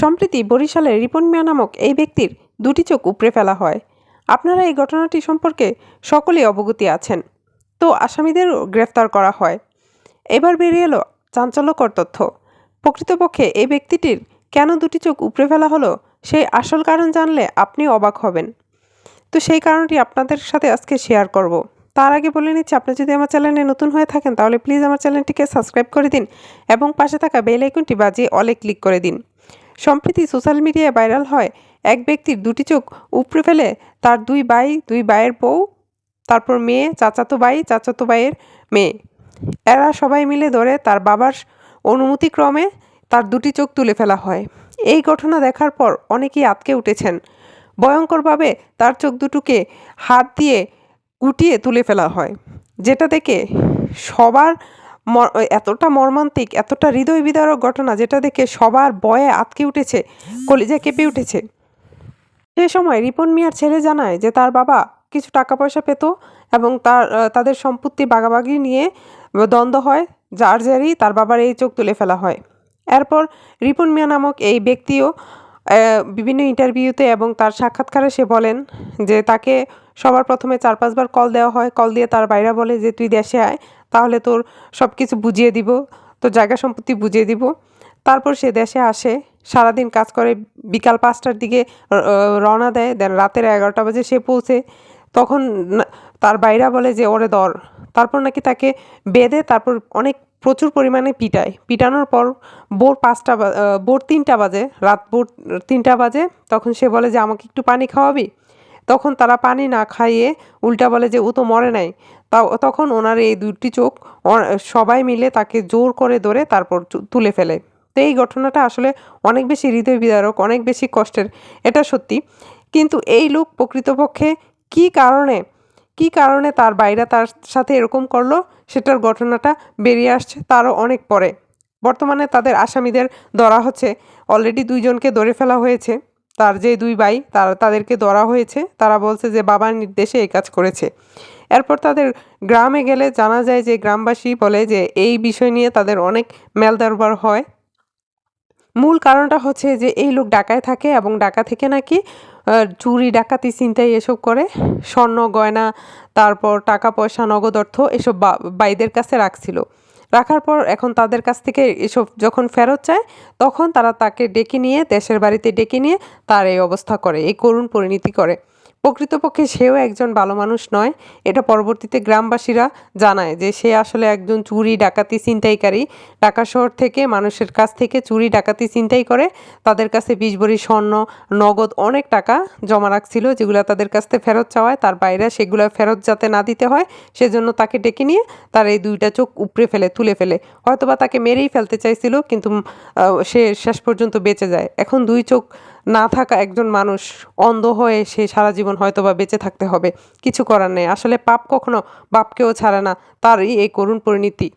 সম্প্রতি বরিশালের রিপন মিয়া নামক এই ব্যক্তির দুটি চোখ উপড়ে ফেলা হয়। আপনারা এই ঘটনাটি সম্পর্কে সকলেই অবগতি আছেন। তো আসামিদেরও গ্রেফতার করা হয়। এবার বেরিয়ে এলো চাঞ্চল্যকর তথ্য। প্রকৃতপক্ষে এই ব্যক্তিটির কেন দুটি চোখ উপড়ে ফেলা হলো, সেই আসল কারণ জানলে আপনি অবাক হবেন। তো সেই কারণটি আপনাদের সাথে আজকে শেয়ার করব। তার আগে বলে নিচ্ছি, আপনি যদি আমার চ্যানেলে নতুন হয়ে থাকেন, তাহলে প্লিজ আমার চ্যানেলটিকে সাবস্ক্রাইব করে দিন এবং পাশে থাকা বেল আইকনটি বাজিয়ে অলে ক্লিক করে দিন। সম্প্রতি সোশ্যাল মিডিয়ায় ভাইরাল হয়, এক ব্যক্তির দুটি চোখ উপড়ে ফেলে তার দুই ভাই, দুই ভাইয়ের বউ, তারপর মেয়ে, চাচাতো ভাই, চাচাতো ভাইয়ের মেয়ে। এরা সবাই মিলে ধরে তার বাবার অনুমতিক্রমে তার দুটি চোখ তুলে ফেলা হয়। এই ঘটনা দেখার পর অনেকেই আতকে উঠেছেন। ভয়ঙ্করভাবে তার চোখ দুটোকে হাত দিয়ে গুটিয়ে তুলে ফেলা হয়, যেটা দেখে সবার এতটা মর্মান্তিক, এতটা হৃদয় বিদারক ঘটনা যেটা দেখে সবার বয়ে আতকে উঠেছে, কলিজা কেঁপে উঠেছে। সে সময় রিপন মিয়ার ছেলে জানায় যে তার বাবা কিছু টাকা পয়সা পেত এবং তার তাদের সম্পত্তি বাগাবাগি নিয়ে দ্বন্দ্ব হয়, যার জেরেই তার বাবার এই চোখ তুলে ফেলা হয়। এরপর রিপন মিয়া নামক এই ব্যক্তিও বিভিন্ন ইন্টারভিউতে এবং তার সাক্ষাৎকারে সে বলেন যে তাকে সবার প্রথমে চার পাঁচবার কল দেওয়া হয়। কল দিয়ে তার বাইরা বলে যে, তুই দেশে আয়, তাহলে তোর সব কিছু বুঝিয়ে দিব, তোর জায়গা সম্পত্তি বুঝিয়ে দিব। তারপর সে দেশে আসে, সারাদিন কাজ করে, বিকাল পাঁচটার দিকে রওনা দেয়, দেন রাতের এগারোটা বাজে সে পৌঁছে। তখন তার বাইরা বলে যে, ওরে দর। তারপর নাকি তাকে বেঁধে তারপর অনেক প্রচুর পরিমাণে পিটায়। পিটানোর পর ভোর পাঁচটা বা- আহ, ভোর তিনটা বাজে রাত ভোর তিনটা বাজে তখন সে বলে যে আমাকে একটু পানি খাওয়াবি? তখন তারা পানি না খাইয়ে উল্টা বলে যে ও তো মরে নাই। তা তখন ওনার এই দুটি চোখ সবাই মিলে তাকে জোর করে ধরে তারপর তুলে ফেলে। তো এই ঘটনাটা আসলে অনেক বেশি হৃদয় বিদারক অনেক বেশি কষ্টের এটা সত্যি। কিন্তু এই লোক প্রকৃতপক্ষে কী কারণে কী কারণে তার বাইরা তার সাথে এরকম করল? সেটার ঘটনাটা বেরিয়ে আসছে তারও অনেক পরে। বর্তমানে তাদের আসামিদের ধরা হচ্ছে। অলরেডি দুইজনকে ধরে ফেলা হয়েছে। তার যে দুই ভাই, তার, তাদেরকে ধরা হয়েছে। তারা বলছে যে, বাবার নির্দেশে এই কাজ করেছে। এরপর তাদের গ্রামে গেলে জানা যায় যে, গ্রামবাসী বলে যে, এই বিষয় নিয়ে তাদের অনেক মেলদারবার হয়। মূল কারণটা হচ্ছে যে এই লোক ডাকায় থাকে এবং ডাকা থেকে নাকি চুরি, ডাকাতি চিন্তাই এসব করে। স্বর্ণ, গয়না, তারপর টাকা, পয়সা, নগদ অর্থ এসব বাইদের কাছে রাখছিল। রাখার পর এখন তাদের কাছ থেকে এসব যখন ফেরত চায়, তখন তারা তাকে ডেকে নিয়ে, দেশের বাড়িতে ডেকে নিয়ে তার এই অবস্থা করে, এই করুণ পরিণতি করে। প্রকৃতপক্ষে সেও একজন ভালো মানুষ নয়। এটা পরবর্তীতে গ্রামবাসীরা জানায় যে সে আসলে একজন চুরি, ডাকাতি, ছিনতাইকারী। ঢাকা শহর থেকে মানুষের কাছ থেকে চুরি, ডাকাতি, ছিনতাই করে তাদের কাছে বিশ ভরি স্বর্ণ, নগদ অনেক টাকা জমা রাখছিল, যেগুলো তাদের কাছ থেকে ফেরত চাওয়ায়। তার বাইরে সেগুলো ফেরত যাতে না দিতে হয়, সেজন্য তাকে ডেকে নিয়ে তার এই দুইটা চোখ উপড়ে ফেলে, তুলে ফেলে। হয়তোবা তাকে মেরেই ফেলতে চাইছিল, কিন্তু সে শেষ পর্যন্ত বেঁচে যায়। এখন দুই চোখ না থাকা একজন মানুষ অন্ধ হয়ে সে সারা জীবন হয়তো বা বেঁচে থাকতে হবে। কিছু করার নেই। আসলে পাপ কখনো বাপকেও ছাড়ে না। তারই এই করুণ পরিণতি।